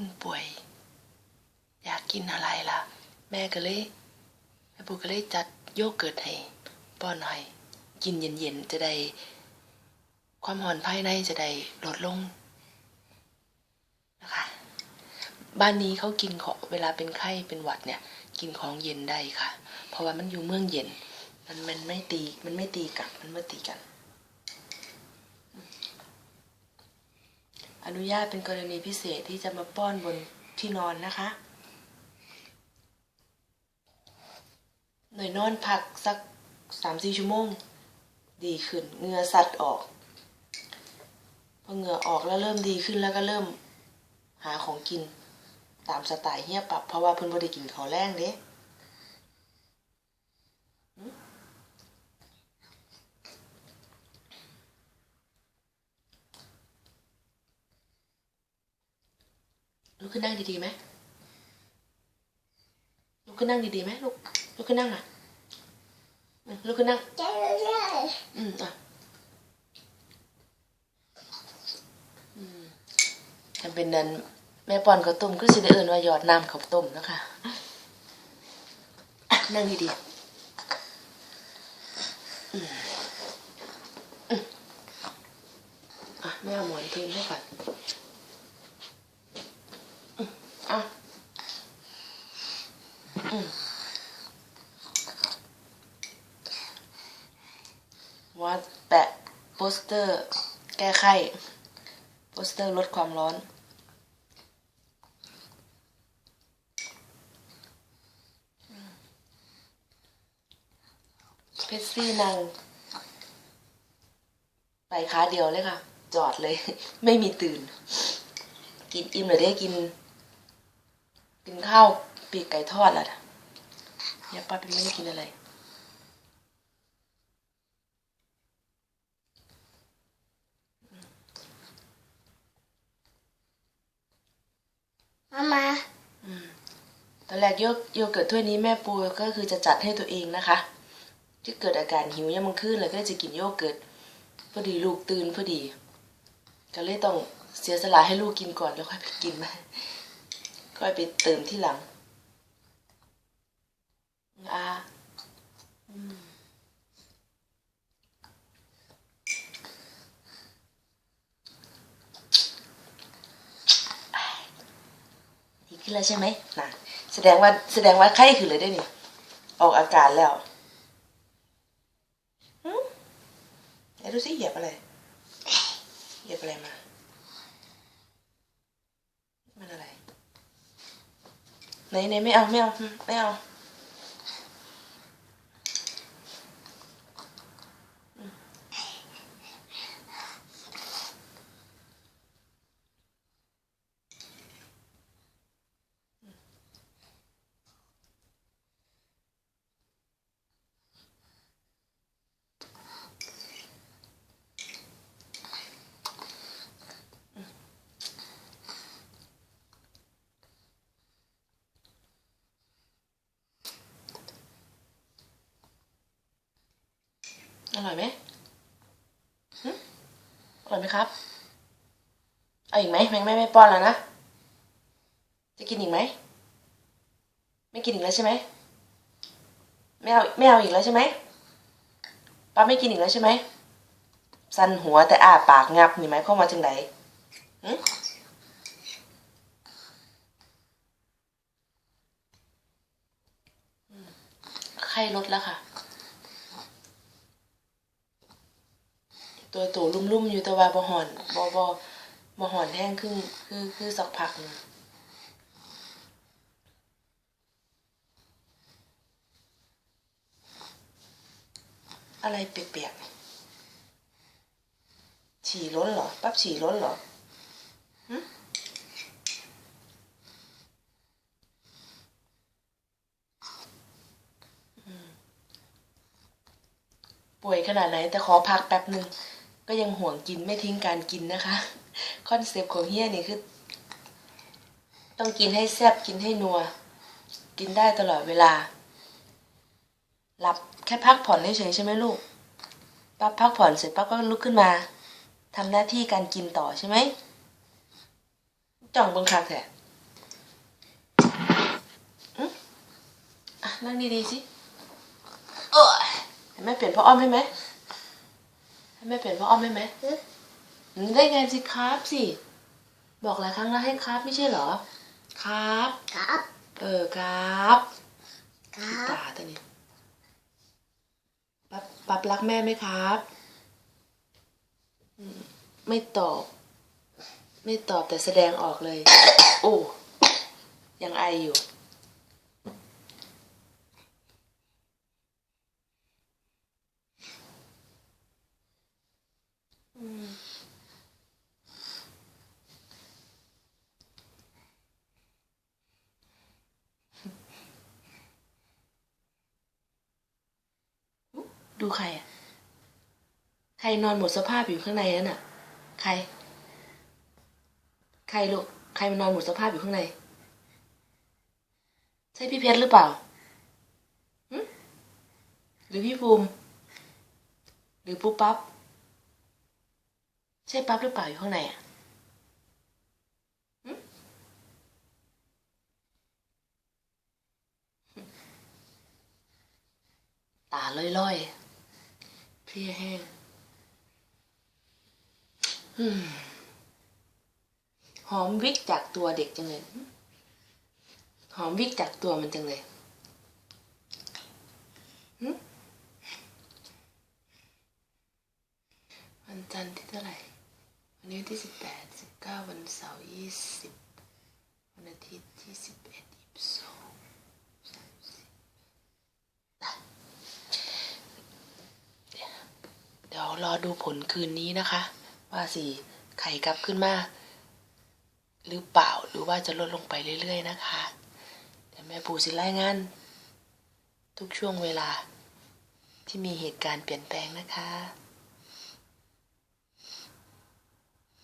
คนป่วย อยากกินอะไรล่ะ แม่ก็เลยแม่ปูก็เลยจัดโยเกิร์ตให้ป้อนให้กินเย็นๆจะได้ ความหอนภายในจะได้ลดลงนะคะบ้านนี้เขากินของเวลาเป็นไข้เป็นหวัดเนี่ย กินของเย็นได้ค่ะ เพราะว่ามันอยู่เมืองเย็น มันมันไม่ตีมันไม่ตีกันมันไม่ตีกัน อนุญาตเป็นกรณีพิเศษที่จะมาป้อนบนที่นอนนะคะ หน่อยนอนพักสักสามสี่ชั่วโมง ดีขึ้นเงื่อสัดออก พอเงื่อออกแล้วเริ่มดีขึ้นแล้วก็เริ่มหาของกิน ตามสไตล์เฮียปรับเพราะว่าเพิ่นบ่ได้กินข้าวแรงเด้ ลุกขึ้นนั่งดีๆไหมลุกขึ้นนั่งดีๆไหมลูกลุกขึ้นนั่งอะลุกขึ้นนั่งอืมอะอืมทำเป็นนั้น แม่ป้อนข้าวต้มก็สิได้เอิ้นว่าหยอดน้ำข้าวต้มนะคะอะนั่งดีๆอืมอืมอะแม่เอาหมอนทิ้งให้ก่อนอืมอะอืมว่าแปะโป สเตอร์ แก้ไขโปสเตอร์ลดความร้อน เพชรซี่นางไปขาเดียวเลยค่ะ จอดเลย ไม่มีตื่น กินอิ่มเลยได้กิน กินข้าวปีกไก่ทอดแล้วนะเนี่ยป้าเป็นไม่ได้กินอะไร มามา ตอน แรกโยกโยเกิร์ตถ้วยนี้แม่ปูก็คือจะจัดให้ตัวเองนะคะที่เกิดอาการหิวยังมันขึ้นเลยก็จะกินโยเกิร์ตพอดีลูกตื่นพอดี ก็เลยต้องเสียสละให้ลูกกินก่อนแล้วค่อยไปกินมาค่อยไปเติมที่หลังอาอืมดีขึ้นแล้วใช่ไหมนะ ดงว่าแสดงว่าไข้ขึ้นเลยได้นี่ออกอาการแล้วหืมไหนดูสิเหยียบอะไร เหยียบอะไรมา มันอะไรไหนไหนไม่เอาไม่เอาไม่เอาอืม อร่อยไหมอร่อยไหมครับ เอาอีกไหมแม่ไม่ไม่ป้อนแล้วนะ จะกินอีกไหม ไม่กินอีกแล้วใช่ไหมไม่เอาไม่เอาอีกแล้วใช่ไหมป้าไม่กินอีกแล้วใช่ไหม สันหัวแต่อ้าปากงับนี่ไหมเข้ามาจังไดหึอืมไข้ลดแล้วค่ะ ตัวโตลุ่มๆอยู่แต่ว่าบ่หอนบ่บ่บ่หอนแห้งขึ้นคือคือสักพักนึงอะไรเปียกๆ ฉี่ล้นเหรอ ปั๊บฉี่ล้นเหรอป่วยขนาดไหน แต่ขอพักแป๊บหนึ่ง ก็ยังห่วงกินไม่ทิ้งการกินนะคะ คอนเซปต์ของเฮียนี่คือ ต้องกินให้แซบกินให้นัว กินได้ตลอดเวลา หลับแค่พักผ่อนเฉยใช่ไหมลูกปั๊บพักผ่อนเสร็จปั๊บก็ลุกขึ้นมาทำหน้าที่การกินต่อใช่ไหมจ่องบังคับแท้นั่งดีๆสิเออแม่เปลี่ยนพ่ออ้อมให้ไหม ให้แม่เปลี่ยนผ้าอ้อมให้ไหมอืมอืมได้ไงสิครับสิ บอกหลายครั้งแล้วให้ครับไม่ใช่เหรอ ครับ ครับ เออครับ ครัตาบตัวนี้ปั๊บปั๊บรักแม่ไหมครับอืมไม่ตอบ ไม่ตอบแต่แสดงออกเลย โอ้ ยังไออยู่ ดูใครอะ ใครนอนหมดสภาพอยู่ข้างในนั่นอะ ใคร ใครลูก ใครมันนอนหมดสภาพอยู่ข้างใน ใช่พี่เพชรหรือเปล่าหรือพี่ภูมิ หรือปุ๊บปั๊บ ใช่ปั๊บหรือเปล่าอยู่ข้างในอะตาล่อยๆ เพลียแห้งหอมวิกจากตัวเด็กจังเลย หอมวิกจากตัวมันจังเลยหึวันจันทร์ที่เท่าไหร่ วันนี้วันที่สิบแปดสิบเก้าวันเสาร์ยี่สิบวันอาทิตย์ที่สิบเอ็ดยี่สิบสองสามสิบเดี๋ยว รอดูผลคืนนี้นะคะ ว่าสีไข่กลับขึ้นมาหรือเปล่าหรือว่าจะลดลงไปเรื่อยๆนะคะเดี๋ยวแม่ปูสิรายงาน ทุกช่วงเวลาที่มีเหตุการณ์เปลี่ยนแปลงนะคะ